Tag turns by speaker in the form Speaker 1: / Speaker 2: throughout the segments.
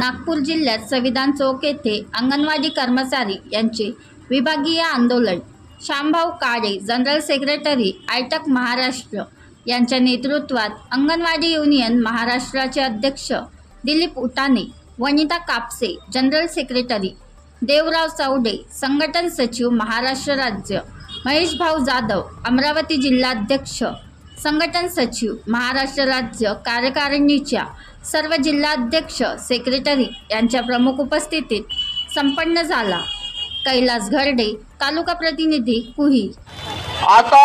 Speaker 1: नागपूर जिल्ह्यात संविधान चौक येथे अंगणवाडी कर्मचारी यांचे विभागीय आंदोलन. श्यामभाऊ काळे जनरल सेक्रेटरी आयटक महाराष्ट्र यांच्या नेतृत्वात अंगणवाडी युनियन महाराष्ट्राचे अध्यक्ष दिलीप उटाणे वनिता कापसे जनरल सेक्रेटरी देवराव चौडे संघटन सचिव महाराष्ट्र राज्य महेशभाऊ जाधव अमरावती जिल्हाध्यक्ष संघटन सचिव महाराष्ट्र राज्य कार्यकारिणीच्या सर्व जिल्हाध्यक्ष सेक्रेटरी यांच्या प्रमुख उपस्थितीत संपन्न झाला. कैलास घरडे तालुका प्रतिनिधी कुही.
Speaker 2: आता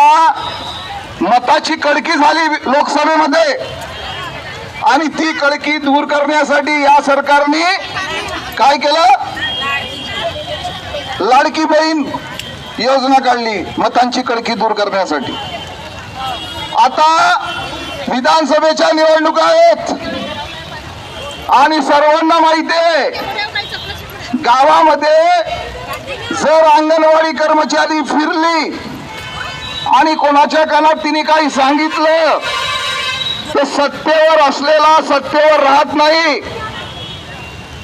Speaker 2: मताची कडकी झाली लोकसभेमध्ये. आणि ती कडकी दूर करण्यासाठी या सरकारने काय केलं? लाडकी बहीण योजना काढली मतांची कडकी दूर करण्यासाठी. आता विधानसभेच्या निवडणुका आहेत. आणि सर्वांना माहिती आहे गावामध्ये जर अंगणवाडी कर्मचारी फिरली आणि कोणाच्या कानात तिने काही सांगितलं तर सत्तेवर असलेला सत्तेवर राहत नाही.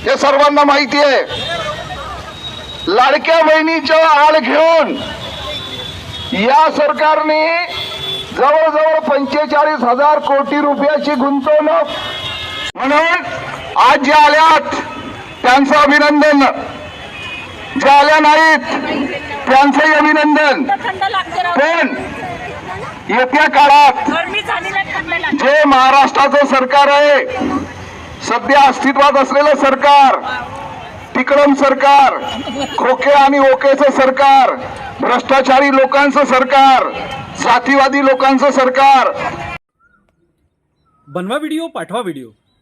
Speaker 2: हे सर्वांना माहिती आहे. लाडक्या बहिणीच्या आड घेऊन या सरकारने जवळजवळ पंचेचाळीस हजार कोटी रुपयाची गुंतवणूक म्हणून आज ज्या आल्यात त्यांचं अभिनंदन. ज्या आल्या नाहीत त्यांचंही अभिनंदन. पण येत्या काळात जे महाराष्ट्राचं सरकार आहे सध्या अस्तित्वात असलेलं सरकार तिकडम सरकार खोके आणि ओकेचं सरकार भ्रष्टाचारी लोकांचं सरकार जातीवादी लोकांचं सरकार.
Speaker 3: बनवा व्हिडिओ पाठवा व्हिडिओ.